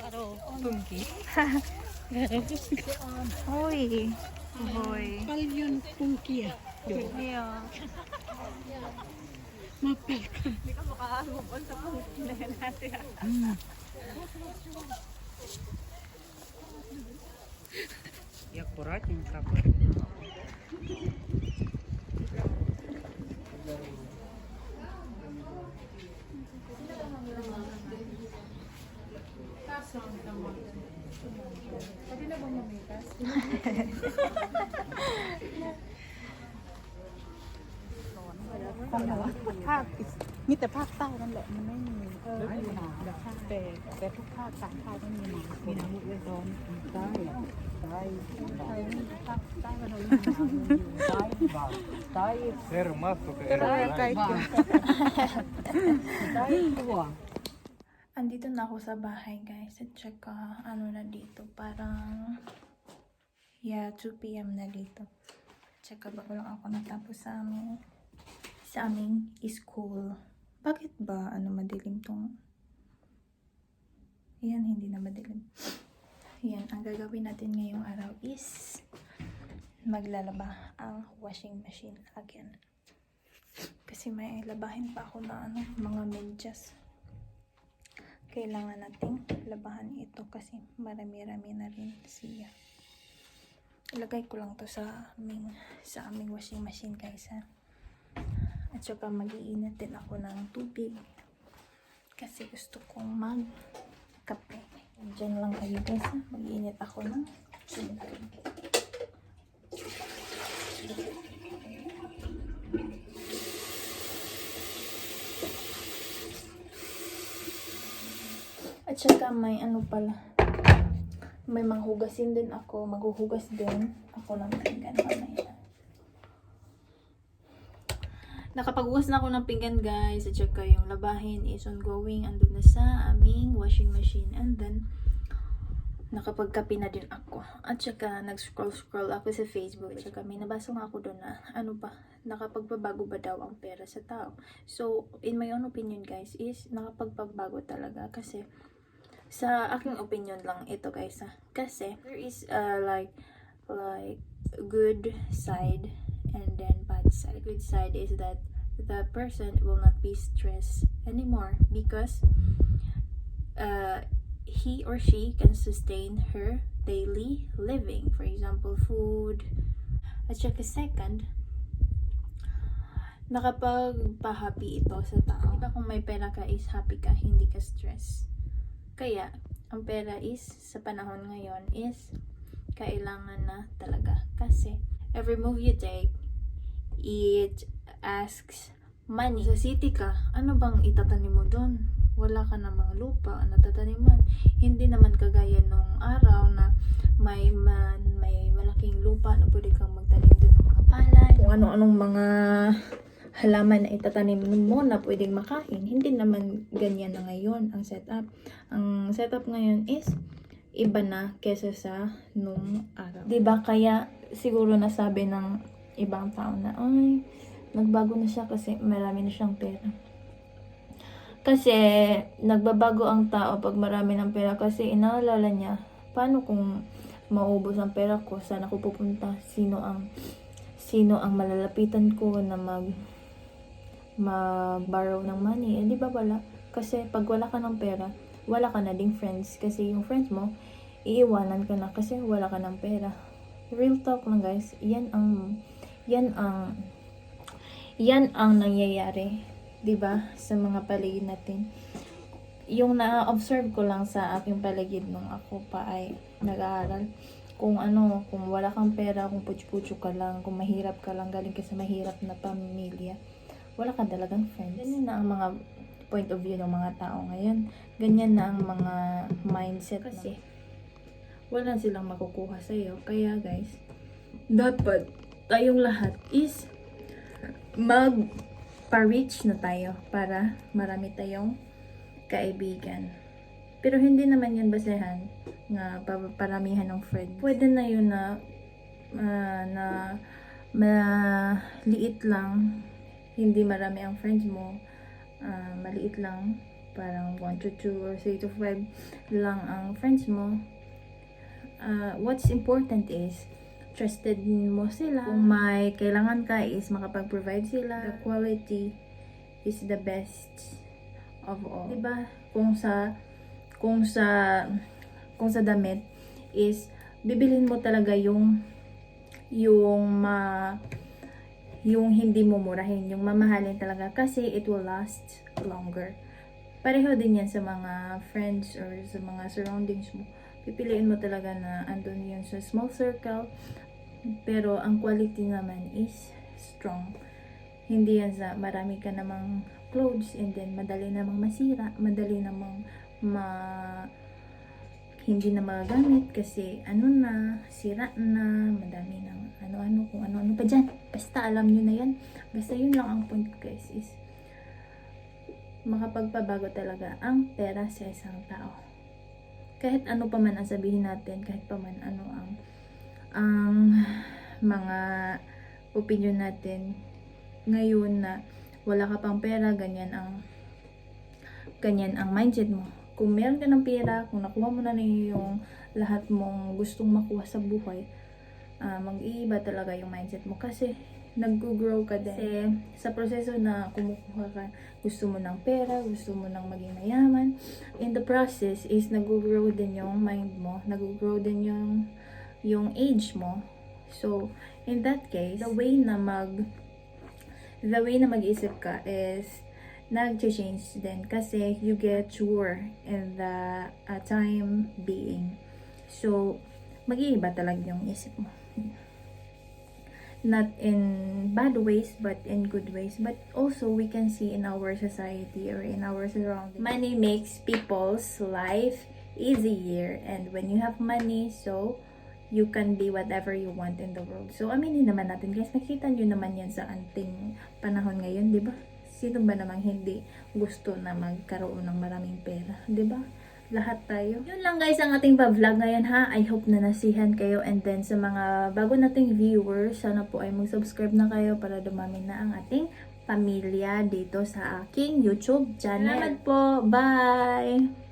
바로 분기. 네. 네. 오이. Oi. Boy. Paljon pungkia. Yeah. Mapel. Hindi ka makakamove on sa pangkilan natin. И аккуратненько. ของหนูภาคมีแต่ภาคใต้นั่นแหละ มันไม่มีเออไม่มีหนาวแต่แต่ทุกภาคสามภาคก็มีหนาวมีหนาวเลยร้อนใต้ใต้ใต้ภาคใต้ก็ร้อนใต้บ้างใต้เซอร์มาสุกเอร์ใต้ใต้หัว Andito na ako sa bahay guys at saka ano na dito parang yeah 2 p.m. na dito. At saka bago lang ako natapos sa aming sa aming school. Bakit ba ano madilim tong Yan, hindi na madilim. Yan, ang gagawin natin ngayong araw is maglalaba ang washing machine again. Kasi may labahin pa ako na ano, mga medyas. Kailangan nating labahan ito kasi marami-rami na rin siya. Ilagay ko lang to sa aming, sa aming washing machine guys ha. At saka mag-iinit din ako ng tubig. Kasi gusto kong mag-kape. Diyan lang kayo guys ha. Mag-iinit ako ng tubig. At saka may ano pala. May manghugasin din ako. Maghuhugas din ako ng pinggan mamaya. Nakapaghugas na ako ng pinggan guys. At saka yung labahin is ongoing. Andun na sa aming washing machine. And then, nakapagkape na din ako. At saka nag-scroll-scroll ako sa Facebook. At saka may nabasa nga ako doon na ano pa, nakapagbabago ba daw ang pera sa tao. So, in my own opinion guys, is nakapagpabago talaga. Kasi, sa aking opinion lang ito guys ha. Kasi, there is uh, like, like, good side and then bad side. Good side is that the person will not be stressed anymore because uh, he or she can sustain her daily living. For example, food. At saka second, nakapagpa-happy ito sa tao. Diba kung may pera ka is happy ka, hindi ka stress. Kaya, ang pera is, sa panahon ngayon, is kailangan na talaga. Kasi, every move you take, it asks money. Sa city ka, ano bang itatanim mo doon? Wala ka namang lupa na tataniman. Hindi naman kagaya nung araw na may man, may malaking lupa na pwede kang magtanim doon ng mga palay. Kung ano-anong mga halaman na itatanim mo na pwedeng makain. Hindi naman ganyan na ngayon ang setup. Ang setup ngayon is iba na kesa sa nung araw. 'Di ba Kaya siguro nasabi ng ibang tao na, ay, nagbago na siya kasi marami na siyang pera. Kasi, nagbabago ang tao pag marami ng pera kasi inaalala niya, paano kung maubos ang pera ko, saan ako pupunta, sino ang sino ang malalapitan ko na mag mag-borrow ng money. Eh, di ba wala? Kasi pag wala ka ng pera, wala ka na ding friends. Kasi yung friends mo, iiwanan ka na kasi wala ka ng pera. Real talk lang guys. Yan ang, yan ang, yan ang nangyayari. 'di ba Sa mga paligid natin. Yung na-observe ko lang sa aking paligid nung ako pa ay nag-aaral. Kung ano, kung wala kang pera, kung putyo-putyo ka lang, kung mahirap ka lang, galing ka sa mahirap na pamilya, wala ka talagang friends. Ganyan na ang mga point of view ng mga tao ngayon. Ganyan na ang mga mindset. Kasi, wala silang makukuha sa'yo. Kaya guys, dapat tayong lahat is mag-reach na tayo para marami tayong kaibigan. Pero hindi naman yun basehan na pa- paramihan ng friend. Pwede na yun na ah, na maliit lang, hindi marami ang friends mo, ah, maliit lang, parang 1 to 2 or 3 to 5 lang ang friends mo. Ah, what's important is, trusted mo sila. Kung may kailangan ka is makapag-provide sila. The quality is the best of all. 'Di ba? Kung sa kung sa kung sa damit is bibilin mo talaga yung yung ma yung hindi mo murahin, yung mamahalin talaga kasi it will last longer. Pareho din yan sa mga friends or sa mga surroundings mo. Pipiliin mo talaga na andun yun sa small circle, pero ang quality naman is strong. Hindi yan sa marami ka namang clothes and then madali namang masira, madali namang ma hindi na magagamit kasi ano na, sira na, madami ng ano-ano, kung ano-ano pa dyan. Basta alam nyo na yan. Basta yun lang ang point ko guys is makapagpabago talaga ang pera sa isang tao. Kahit ano pa man ang sabihin natin, kahit pa man ano ang ang mga opinion natin ngayon na wala ka pang pera, ganyan ang ganyan ang mindset mo. Kung meron ka ng pera, kung nakuha mo na na yung lahat mong gustong makuha sa buhay, ah, mag-iiba talaga yung mindset mo kasi nag-grow ka din. Kasi sa proseso na kumukuha ka, gusto mo ng pera, gusto mo ng maging mayaman, in the process is nag-grow din yung mind mo, nag-grow din yung yung age mo. So, in that case, the way na mag the way na mag-isip ka is nag-change din kasi you get sure in the uh, time being. So, mag-iiba talaga yung isip mo. Not in bad ways, but in good ways. But also, we can see in our society or in our surroundings. Money makes people's life easier. And when you have money, so you can be whatever you want in the world. So, aminin naman natin guys, nakita nyo naman yan sa anting panahon ngayon, di ba? Sino ba namang hindi gusto na magkaroon ng maraming pera, di ba? Lahat tayo. Yun lang guys ang ating vlog ngayon ha. I hope na nasihan kayo and then sa mga bago nating viewers, sana po ay mag-subscribe na kayo para dumami na ang ating pamilya dito sa aking YouTube channel. Salamat po. Bye!